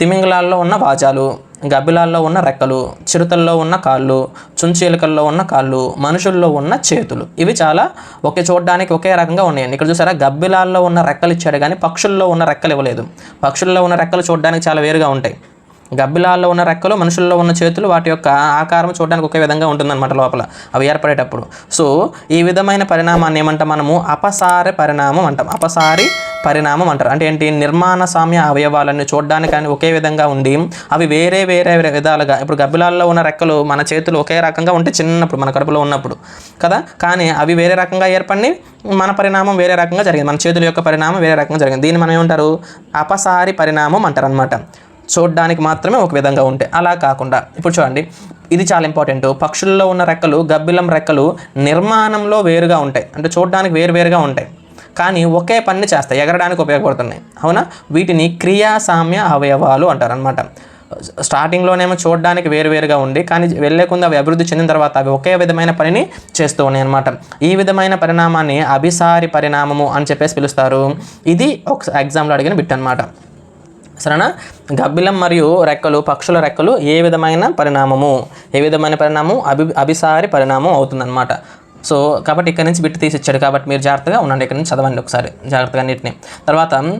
తిమింగలాల్లో ఉన్న వాజాలు గబ్బిలాల్లో ఉన్న రెక్కలు చిరుతల్లో ఉన్న కాళ్ళు చుంచీలకల్లో ఉన్న కాళ్ళు మనుషుల్లో ఉన్న చేతులు. ఇవి చాలా ఒకే చూడడానికి ఒకే రకంగా ఉన్నాయండి. ఇక్కడ చూసారా? గబ్బిలాల్లో ఉన్న రెక్కలు ఇచ్చాడు కానీ పక్షుల్లో ఉన్న రెక్కలు ఇవ్వలేదు. పక్షుల్లో ఉన్న రెక్కలు చూడడానికి చాలా వేరుగా ఉంటాయి. గబ్బిలాల్లో ఉన్న రెక్కలు మనుషుల్లో ఉన్న చేతులు వాటి యొక్క ఆకారం చూడడానికి ఒకే విధంగా ఉంటుందన్నమాట లోపల. అవి ఏర్పడేటప్పుడు. సో ఈ విధమైన పరిణామాన్ని ఏమంటాం మనము? అపసార పరిణామం అంటాం. అపసారి పరిణామం అంటారు. అంటే ఏంటి? నిర్మాణ సామ్య అవయవాలన్నీ చూడడానికి ఒకే విధంగా ఉండి అవి వేరే వేరే విధాలుగా ఇప్పుడు గబ్బిలాల్లో ఉన్న రెక్కలు మన చేతులు ఒకే రకంగా ఉంటే చిన్నప్పుడు మన కడుపులో ఉన్నప్పుడు. కదా? కానీ అవి వేరే రకంగా ఏర్పడి మన పరిణామం వేరే రకంగా జరిగింది. మన చేతుల యొక్క పరిణామం వేరే రకంగా జరిగింది. దీన్ని మనం ఏమంటారు? అపసారి పరిణామం అంటారు అనమాట చూడడానికి మాత్రమే ఒక విధంగా ఉంటాయి అలా కాకుండా. ఇప్పుడు చూడండి ఇది చాలా ఇంపార్టెంట్. పక్షుల్లో ఉన్న రెక్కలు గబ్బిలం రెక్కలు నిర్మాణంలో వేరుగా ఉంటాయి. అంటే చూడడానికి వేరువేరుగా ఉంటాయి. కానీ ఒకే పని చేస్తాయి. ఎగరడానికి ఉపయోగపడుతున్నాయి. అవునా? వీటిని క్రియాసామ్య అవయవాలు అంటారు అనమాట స్టార్టింగ్లోనేమో చూడడానికి వేరువేరుగా ఉండి కానీ వెళ్ళే కొంది అవి అభివృద్ధి చెందిన తర్వాత అవి ఒకే విధమైన పనిని చేస్తూ ఉన్నాయి అనమాట ఈ విధమైన పరిణామాన్ని అభిసారి పరిణామము అని చెప్పేసి పిలుస్తారు. ఇది ఒక ఎగ్జామ్లో అడిగిన బిట్ అనమాట సరేనా? గబ్బిలం మరియు రెక్కలు పక్షుల రెక్కలు ఏ విధమైన పరిణామము? ఏ విధమైన పరిణామం అభి అభిసారి పరిణామం అవుతుందన్నమాట. సో కాబట్టి ఇక్కడ నుంచి బిట్టు తీసి ఇచ్చాడు కాబట్టి మీరు జాగ్రత్తగా ఉండండి. ఇక్కడ నుంచి చదవండి ఒకసారి. జాగ్రత్తగా నీటిని. తర్వాత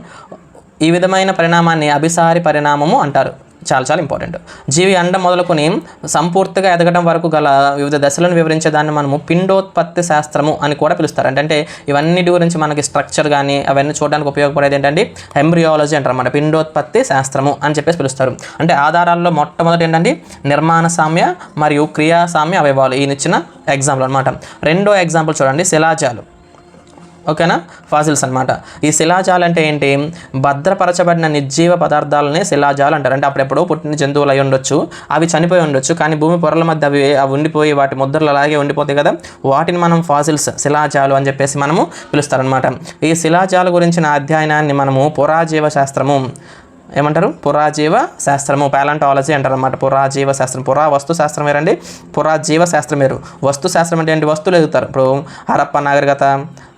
ఈ విధమైన పరిణామాన్ని అభిసారి పరిణామము అంటారు. చాలా చాలా ఇంపార్టెంట్ జీవి అండం మొదలుకొని సంపూర్తిగా ఎదగడం వరకు గల వివిధ దశలను వివరించే దాన్ని మనము పిండోత్పత్తి శాస్త్రము అని కూడా పిలుస్తారు. అంటే ఇవన్నిటి గురించి మనకి స్ట్రక్చర్ కానీ అవన్నీ చూడడానికి ఉపయోగపడేది ఏంటంటే ఎంబ్రియాలజీ అంటారు అన్నమాట పిండోత్పత్తి శాస్త్రము అని చెప్పేసి పిలుస్తారు. అంటే ఆధారాల్లో మొట్టమొదటి ఏంటంటే నిర్మాణ సామ్య మరియు క్రియాసామ్య అవయవాలు. ఈయనిచ్చిన ఎగ్జాంపుల్ అనమాట రెండో ఎగ్జాంపుల్ చూడండి. శిలాజాలు. ఓకేనా? ఫాసిల్స్ అనమాట ఈ శిలాజాలు అంటే ఏంటి? భద్రపరచబడిన నిర్జీవ పదార్థాలనే శిలాజాలు అంటారు. అంటే అప్పుడెప్పుడో పుట్టిన జంతువులు అయి ఉండొచ్చు అవి చనిపోయి ఉండొచ్చు కానీ భూమి పొరల మధ్య అవి అవి ఉండిపోయి వాటి ముద్రలు అలాగే ఉండిపోతాయి కదా? వాటిని మనం ఫాసిల్స్ శిలాజాలు అని చెప్పేసి మనము పిలుస్తారనమాట ఈ శిలాజాల గురించిన అధ్యయనాన్ని మనము పురాజీవ శాస్త్రము ఏమంటారు? పురాజీవ శాస్త్రము. ప్యాలంటాలజీ అంటారు అనమాట పురాజీవ శాస్త్రం. పురా వస్తు శాస్త్రం వేరండి. పురాజీవ శాస్త్రం వేరు. వస్తు శాస్త్రం అంటే ఏంటి? వస్తువులు ఎదుగుతారు. ఇప్పుడు హరప్ప నాగరికత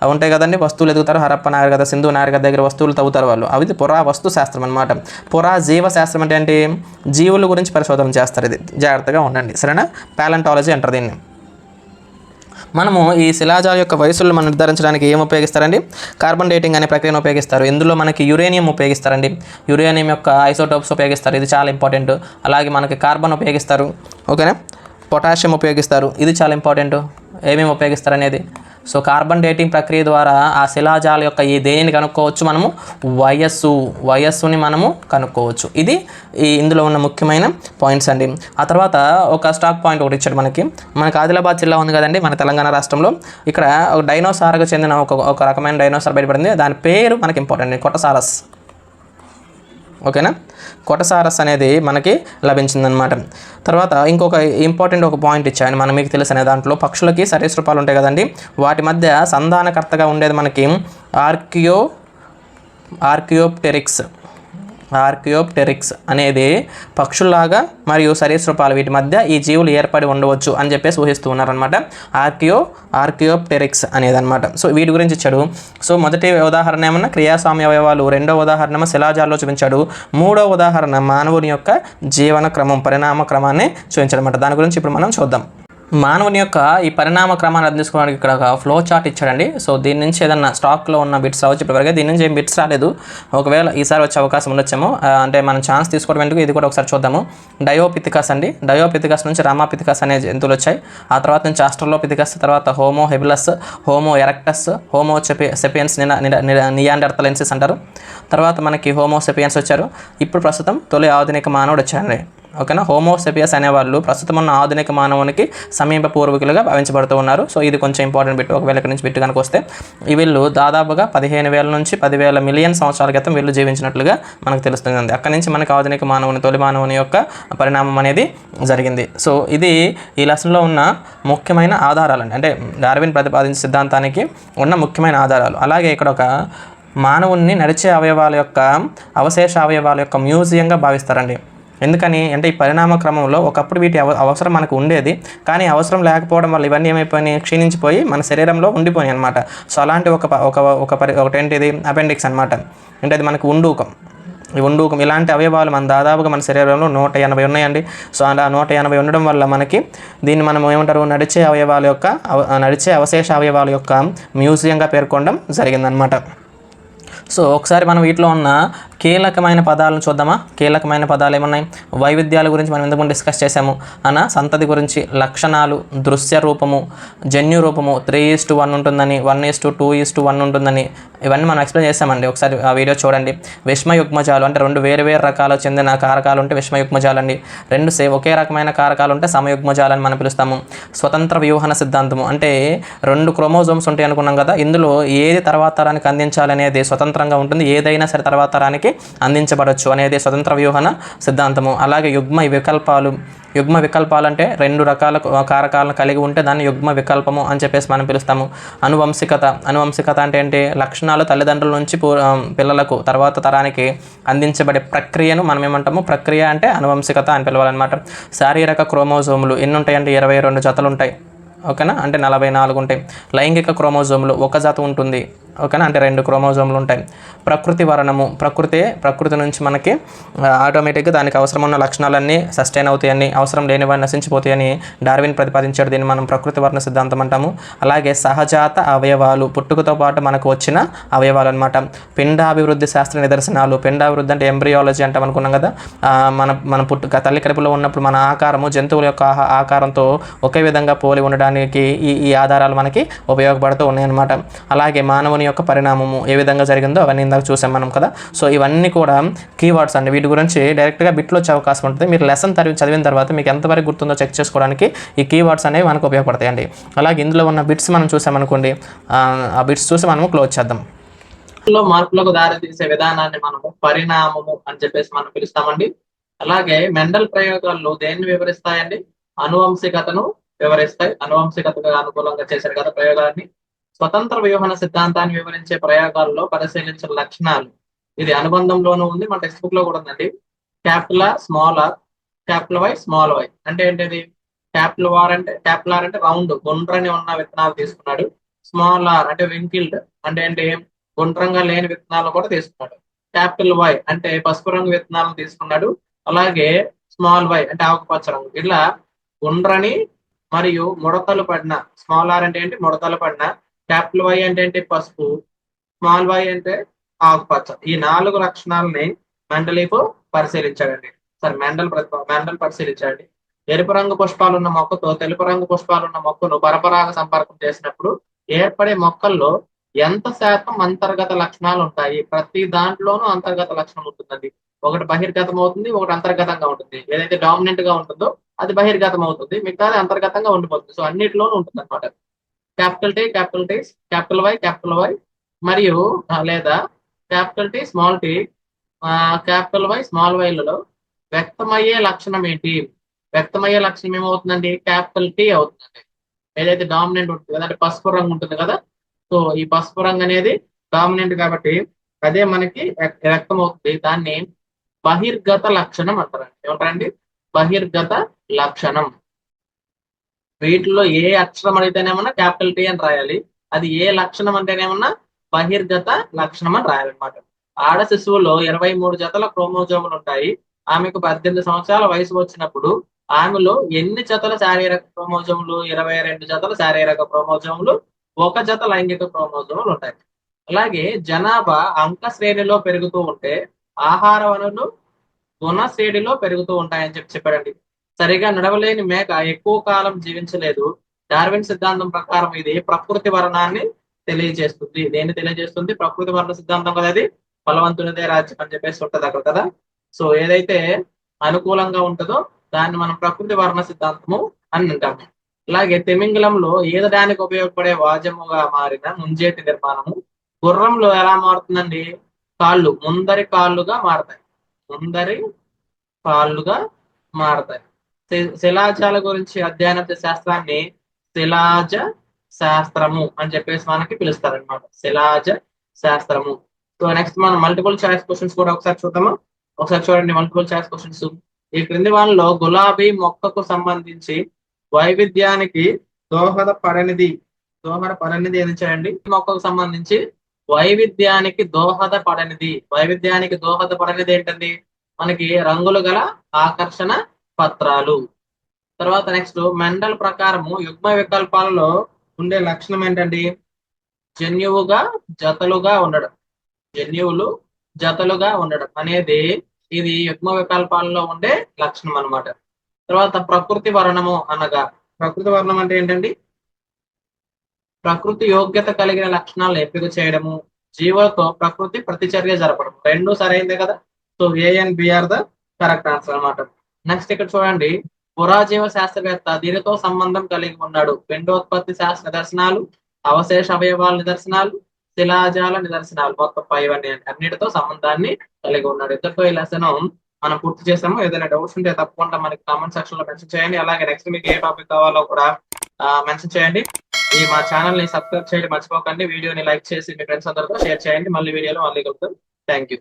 అవి ఉంటాయి కదండి. వస్తువులు ఎదుగుతారు. హరప్ప నాగరికత సింధు నాగరికత దగ్గర వస్తువులు తవ్వుతారు వాళ్ళు. అవి పురా వస్తు శాస్త్రం అనమాట పురా జీవ శాస్త్రం అంటే ఏంటి? జీవుల గురించి పరిశోధన చేస్తారు ఇది. జాగ్రత్తగా ఉండండి. సరేనా? ప్యాలంటాలజీ అంటారు దీన్ని. మనము ఈ శిలాజాల యొక్క వయసులను మనం నిర్ధారించడానికి ఏం ఉపయోగిస్తారండి? కార్బన్ డేటింగ్ అనే ప్రక్రియను ఉపయోగిస్తారు. ఇందులో మనకి యురేనియం ఉపయోగిస్తారండి. యురేనియం యొక్క ఐసోటోప్స్ ఉపయోగిస్తారు. ఇది చాలా ఇంపార్టెంట్. అలాగే మనకి కార్బన్ ఉపయోగిస్తారు. ఓకేనా? పొటాషియం ఉపయోగిస్తారు. ఇది చాలా ఇంపార్టెంట్. ఏమేమి ఉపయోగిస్తారు అనేది సో కార్బన్ డేటింగ్ ప్రక్రియ ద్వారా ఆ శిలాజాల యొక్క ఈ దేనిని కనుక్కోవచ్చు మనము? వయస్సు వయస్సుని మనము కనుక్కోవచ్చు. ఇది ఈ ఇందులో ఉన్న ముఖ్యమైన పాయింట్స్ అండి. ఆ తర్వాత ఒక స్టాక్ పాయింట్ ఒకటి ఇచ్చాడు మనకి. మనకి ఆదిలాబాద్ జిల్లా ఉంది కదండి మన తెలంగాణ రాష్ట్రంలో. ఇక్కడ ఒక డైనోసార్కు చెందిన ఒక ఒక రకమైన డైనోసార్ బయటపడింది. దాని పేరు మనకి ఇంపార్టెంట్ కొట్టసారస్ ఓకేనా? కొటసారస్ అనేది మనకి లభించిందనమాట తర్వాత ఇంకొక ఇంపార్టెంట్ ఒక పాయింట్ ఇచ్చాను. మనం మీకు తెలిసిన దాంట్లో పక్షులకి సరీసృపాలు ఉంటాయి కదండి. వాటి మధ్య సంధానకర్తగా ఉండేది మనకి ఆర్కియో ఆర్కియోప్టెరిక్స్. ఆర్కియోప్టెరిక్స్ అనేది పక్షుల్లాగా మరియు సరీసృపాలు వీటి మధ్య ఈ జీవులు ఏర్పడి ఉండవచ్చు అని చెప్పేసి ఊహిస్తూ ఉన్నారనమాట ఆర్కియో ఆర్కియోప్టెరిక్స్ అనేది అనమాట సో వీటి గురించి ఇచ్చాడు. సో మొదటి ఉదాహరణ ఏమన్నా? క్రియాస్వామ్య అవయవాలు రెండో ఉదాహరణ శిలాజాల్లో చూపించాడు. మూడో ఉదాహరణ మానవుని యొక్క జీవన క్రమం పరిణామ క్రమాన్ని చూపించాడు దాని గురించి ఇప్పుడు మనం చూద్దాం. మానవుని యొక్క ఈ పరిణామ క్రమాన్ని అర్థం చేసుకోవడానికి ఇక్కడ ఒక ఫ్లో చార్ట్ ఇచ్చాడండి. సో దీని నుంచి ఏదన్నా స్టాక్లో ఉన్న బిట్స్ రావచ్చు ఇప్పటివరకు. దీని నుంచి ఏం బిట్స్ రాలేదు. ఒకవేళ ఈసారి వచ్చే అవకాశం ఉండొచ్చేమో. అంటే మనం ఛాన్స్ తీసుకోవడం ఎందుకు? ఇది కూడా ఒకసారి చూద్దాము. డయోపితికాస్ అండి. డయోపితికాస్ నుంచి రామాపితికాస్ అనే జంతువులు వచ్చాయి. ఆ తర్వాత నుంచి ఆస్ట్రలోపిథికస్ తర్వాత Homo habilis Homo erectus Homo చెపి sapiens neanderthalensis అంటారు. తర్వాత మనకి హోమో సెపియన్స్ వచ్చారు. ఇప్పుడు ప్రస్తుతం తొలి ఆధునిక మానవుడు వచ్చారండి ఓకేనా? హోమోసెపియస్ అనేవాళ్ళు ప్రస్తుతం ఉన్న ఆధునిక మానవునికి సమీప పూర్వీకులుగా భావించబడుతూ ఉన్నారు. సో ఇది కొంచెం ఇంపార్టెంట్ బిట్ ఒకవేళ ఇక్కడ నుంచి బిట్ కనుక వస్తే. ఈ వీళ్ళు దాదాపుగా పదిహేను వేల నుంచి పదివేల మిలియన్ సంవత్సరాల క్రితం వీళ్ళు జీవించినట్లుగా మనకు తెలుస్తుంది. అక్కడి నుంచి మనకు ఆధునిక మానవుని తొలి మానవుని యొక్క పరిణామం అనేది జరిగింది. సో ఇది ఈ లెసన్లో ఉన్న ముఖ్యమైన ఆధారాలండి. అంటే డార్విన్ ప్రతిపాదించిన సిద్ధాంతానికి ఉన్న ముఖ్యమైన ఆధారాలు. అలాగే ఇక్కడ ఒక మానవుణ్ణి నడిచే అవయవాల యొక్క అవశేష అవయవాల యొక్క మ్యూజియంగా భావిస్తారండి. ఎందుకని అంటే ఈ పరిణామ క్రమంలో ఒకప్పుడు వీటి అవ అవసరం మనకు ఉండేది. కానీ అవసరం లేకపోవడం వల్ల ఇవన్నీ ఏమైపోయినాయి? క్షీణించిపోయి మన శరీరంలో ఉండిపోయాయి అనమాట సో అలాంటి ఒక ప- ఒక ఒక పరి ఒకటేంటిది? అపెండిక్స్ అనమాట అంటే అది మనకు ఉండూకం. ఈ ఉండూకం ఇలాంటి అవయవాలు మన దాదాపుగా మన శరీరంలో నూట ఎనభై ఉన్నాయండి. సో అలా నూట ఎనభై ఉండడం వల్ల మనకి దీన్ని మనం ఏమంటారు? నడిచే అవయవాల యొక్క అవ- నడిచే అవశేష అవయవాల యొక్క మ్యూజియంగా పేర్కొనడం జరిగిందనమాట సో ఒకసారి మనం వీటిలో ఉన్న కీలకమైన పదాలను చూద్దామా? కీలకమైన పదాలు ఏమున్నాయి? వైవిధ్యాల గురించి మనం ఇంతకుముందు డిస్కస్ చేసాము అన్న సంతతి గురించి లక్షణాలు దృశ్య రూపము జన్యు రూపము త్రీ ఈస్ టు వన్ ఉంటుందని one is to two two is to ఉంటుందని ఇవన్నీ మనం ఎక్స్ప్లెయిన్ చేసామండి ఒకసారి ఆ వీడియో చూడండి. విష్మయుగ్మజాలు అంటే రెండు వేరు వేరు రకాలు చెందిన కారకాలు ఉంటే విష్మయుగ్మజాలు అండి రెండు సే ఒకే రకమైన కారకాలు ఉంటే సమయుగ్మజాలు అని మనం పిలుస్తాము. స్వతంత్ర వ్యూహన సిద్ధాంతము అంటే రెండు క్రోమోజోమ్స్ ఉంటాయి అనుకున్నాం కదా. ఇందులో ఏది తర్వాత తరానికి అందించాలనేది స్వతంత్ర స్వతంత్రంగా ఉంటుంది. ఏదైనా సరే తర్వాత తరానికి అందించబడవచ్చు అనేది స్వతంత్ర వ్యూహన సిద్ధాంతము. అలాగే యుగ్మ వికల్పాలు యుగ్మ వికల్పాలు అంటే రెండు రకాల కారకాలను కలిగి ఉంటే దాన్ని యుగ్మ వికల్పము అని చెప్పేసి మనం పిలుస్తాము. అనువంశికత అనువంశికత అంటే ఏంటి? లక్షణాలు తల్లిదండ్రుల నుంచి పిల్లలకు తర్వాత తరానికి అందించబడే ప్రక్రియను మనం ఏమంటాము? ప్రక్రియ అంటే అనువంశికత అని పిలవాలన్నమాట. శారీరక క్రోమోజోములు ఎన్ని ఉంటాయంటే ఇరవై రెండు జతలు ఉంటాయి ఓకేనా? అంటే నలభై నాలుగు ఉంటాయి లైంగిక క్రోమోజోములు ఒక జత ఉంటుంది. ఓకేనా? అంటే రెండు క్రోమోజోమ్లు ఉంటాయి. ప్రకృతి వరణము. ప్రకృతి ప్రకృతి నుంచి మనకి ఆటోమేటిక్గా దానికి అవసరం ఉన్న లక్షణాలన్నీ సస్టైన్ అవుతాయని అవసరం లేనివన్నీ నశించిపోతాయని డార్విన్ ప్రతిపాదించాడు. దీన్ని మనం ప్రకృతి వర్ణ సిద్ధాంతం అంటాము. అలాగే సహజాత అవయవాలు. పుట్టుకతో పాటు మనకు వచ్చిన అవయవాలు అనమాట పిండాభివృద్ధి శాస్త్ర నిదర్శనాలు. పిండాభివృద్ధి అంటే ఎంబ్రియాలజీ అంటాం అనుకున్నాం కదా. మన మన పుట్టుక తల్లి కడుపులో ఉన్నప్పుడు మన ఆకారము జంతువుల యొక్క ఆకారంతో ఒకే విధంగా పోలి ఉండడానికి ఈ ఈ ఆధారాలు మనకి ఉపయోగపడుతూ ఉన్నాయన్నమాట అలాగే మానవుని యొక్క పరిణామము ఏ విధంగా జరిగిందో అవన్నీ ఇందాక చూసాం మనం కదా. సో ఇవన్నీ కూడా కీవర్డ్స్ అండి. వీటి గురించి డైరెక్ట్గా బిట్లో వచ్చే అవకాశం ఉంటుంది. మీరు లెసన్ తరి చదివిన తర్వాత మీకు ఎంతవరకు గుర్తుందో చెక్ చేసుకోవడానికి ఈ కీవర్డ్స్ అనేవి మనకు ఉపయోగపడతాయండి. అలాగే ఇందులో ఉన్న బిట్స్ మనం చూసామనుకోండి ఆ, ఆ బిట్స్ చూసి మనము క్లోజ్ చేద్దాం. లో మార్పులకు దారి తీసే విధానాన్ని మనము పరిణామము అని చెప్పేసి మనం పిలుస్తామండి. అలాగే మెండల్ ప్రయోగాల్లో దేన్ని వివరిస్తాయండి? అనువంశికతను వివరిస్తాయి. అనువంశికతగా అనుకూలంగా చేశారు కదా ప్రయోగాన్ని. స్వతంత్ర వ్యూహన సిద్ధాంతాన్ని వివరించే ప్రయోగాల్లో పరిశీలించిన లక్షణాలు. ఇది అనుబంధంలోనూ ఉంది మన టెక్స్ట్ బుక్లో కూడా ఉందండి. Capital R small R capital Y small Y. అంటే ఏంటిది? క్యాపిటల్ వార్ అంటే క్యాపిటల్ ఆర్ అంటే రౌండ్ గుండ్రని ఉన్న విత్తనాలు తీసుకున్నాడు. స్మాల్ ఆర్ అంటే వింకిల్డ్ అంటే ఏంటి? గుండ్రంగా లేని విత్తనాలు కూడా తీసుకున్నాడు. క్యాపిటల్ వై అంటే పసుపు రంగు విత్తనాలను తీసుకున్నాడు. అలాగే స్మాల్ వై అంటే ఆకుపచ్చ రంగు. ఇట్లా గుండ్రని మరియు ముడతలు పడిన స్మాల్ ఆర్ అంటే ఏంటి? ముడతలు పడిన క్యాపిటల్ వై అంటే ఏంటి? పసుపు. స్మాల్ వై అంటే ఆకుపచ్చ. ఈ నాలుగు లక్షణాలని మెండలీపు పరిశీలించాడండి. సరే మెండల్ ప్రతి మెండల్ పరిశీలించాడండి. ఎరుపు రంగు పుష్పాలు ఉన్న మొక్కతో తెలుపు రంగు పుష్పాలు ఉన్న మొక్కను పరపరాగ సంపర్కం చేసినప్పుడు ఏర్పడే మొక్కల్లో ఎంత శాతం అంతర్గత లక్షణాలు ఉంటాయి? ప్రతి దాంట్లోనూ అంతర్గత లక్షణం ఉంటుందండి. ఒకటి బహిర్గతం అవుతుంది ఒకటి అంతర్గతంగా ఉంటుంది. ఏదైతే డామినెంట్గా ఉంటుందో అది బహిర్గతం అవుతుంది మిగతాది అంతర్గతంగా ఉండిపోతుంది. సో అన్నిటిలోనూ ఉంటుంది అనమాట capital T capital T capital Y capital Y. మరియు లేదా capital T small T capital Y small వైలలో వ్యక్తమయ్యే లక్షణం ఏంటి? వ్యక్తమయ్యే లక్షణం ఏమవుతుందండి? క్యాపిటల్ టీ అవుతుందండి. ఏదైతే డామినెంట్ ఉంటుంది కదా అంటే పసుపు రంగు ఉంటుంది కదా సో ఈ పసుపు రంగు అనేది డామినెంట్ కాబట్టి అదే మనకి వ్యక్తం అవుతుంది దాన్ని బహిర్గత లక్షణం అంటారండి. ఏమంటారండి? బహిర్గత లక్షణం. వీటిలో ఏ అక్షరం అడిగితేనేమన్నా క్యాపిటల్ టీ అని రాయాలి. అది ఏ లక్షణం అంటేనేమన్నా బహిర్గత లక్షణం అని రాయాలన్నమాట. ఆడ శిశువులో ఇరవై మూడు జతల క్రోమోజోములు ఉంటాయి. ఆమెకు పద్దెనిమిది సంవత్సరాల వయసు వచ్చినప్పుడు ఆమెలో ఎన్ని జతల శారీరక క్రోమోజోములు? ఇరవై రెండు జతల శారీరక క్రోమోజోములు ఒక జత లైంగిక క్రోమోజోములు ఉంటాయి. అలాగే జనాభా అంక శ్రేణిలో పెరుగుతూ ఉంటే ఆహార వనరులు గుణ శ్రేణిలో పెరుగుతూ ఉంటాయని చెప్పి చెప్పాడండి. సరిగా నడవలేని మేక ఎక్కువ కాలం జీవించలేదు. డార్విన్ సిద్ధాంతం ప్రకారం ఇది ప్రకృతి వర్ణాన్ని తెలియజేస్తుంది. దేన్ని తెలియజేస్తుంది? ప్రకృతి వర్ణ సిద్ధాంతం కదా అది బలవంతునిదే రాజ్యం అని చెప్పేసి ఉంటది అక్కడ కదా? సో ఏదైతే అనుకూలంగా ఉంటుందో దాన్ని మనం ప్రకృతి వర్ణ సిద్ధాంతము అని అంటాము. అలాగే తిమింగలంలో ఈదడానికి ఉపయోగపడే వాజముగా మారిన ముంజేటి నిర్మాణము. గుర్రంలో ఎలా మారుతుందండి? కాళ్ళు ముందరి కాళ్ళుగా మారతాయి. ముందరి కాళ్ళుగా మారతాయి. శిలాజాల గురించి అధ్యయనం చేసే శాస్త్రాన్ని శిలాజ శాస్త్రము అని చెప్పేసి మనకి పిలుస్తారు అనమాట శిలాజ శాస్త్రము. సో నెక్స్ట్ మనం మల్టిపుల్ చాయిస్ క్వశ్చన్స్ కూడా ఒకసారి చూద్దాము? ఒకసారి చూడండి మల్టిపుల్ చాయిస్ క్వశ్చన్స్ ఈ క్రింది వాళ్ళలో గులాబీ మొక్కకు సంబంధించి వైవిధ్యానికి దోహదపడనిది దోహదపడనిది ఏది చేయండి? మొక్కకు సంబంధించి వైవిధ్యానికి దోహదపడనిది వైవిధ్యానికి దోహదపడనిది ఏంటండి? మనకి రంగులు గల ఆకర్షణ పత్రాలు. తర్వాత నెక్స్ట్ మెండల్ ప్రకారము యుగ్మ వికల్పాలలో ఉండే లక్షణం ఏంటండి? జన్యువుగా జతలుగా ఉండడం. జన్యువులు జతలుగా ఉండడం అనేది ఇది యుగ్మ వికల్పాలలో ఉండే లక్షణం అన్నమాట. తర్వాత ప్రకృతి వర్ణము అనగా ప్రకృతి వర్ణం అంటే ఏంటండి? ప్రకృతి యోగ్యత కలిగిన లక్షణాలను ఎంపిక చేయడము జీవులతో ప్రకృతి ప్రతిచర్య జరపడం. రెండు సరైందే కదా? So A and B are the correct answer అన్నమాట. నెక్స్ట్ ఇక్కడ చూడండి. పురాజీవ శాస్త్రవేత్త దీనితో సంబంధం కలిగి ఉన్నాడు. పిండోత్పత్తి శాస్త్ర నిదర్శనాలు అవశేష అవయవాల నిదర్శనాలు శిలాజాల నిదర్శనాలు. మొత్తం ఫైవ్ అన్ని అన్నిటితో సంబంధాన్ని కలిగి ఉన్నాడు. ఇద్దరితో ఈ లెసన్ మనం పూర్తి చేసాము. ఏదైనా డౌట్స్ ఉంటే తప్పకుండా మనకి కామెంట్ సెక్షన్లో మెన్షన్ చేయండి. అలాగే నెక్స్ట్ మీకు ఏ టాపిక్ కావాలో కూడా మెన్షన్ చేయండి. ఈ మా ఛానల్ని సబ్స్క్రైబ్ చేయండి మర్చిపోకండి. వీడియోని లైక్ చేసి మీ ఫ్రెండ్స్ అందరితో షేర్ చేయండి. మళ్ళీ వీడియోలో మళ్ళీ కలుగుతాం థ్యాంక్ యూ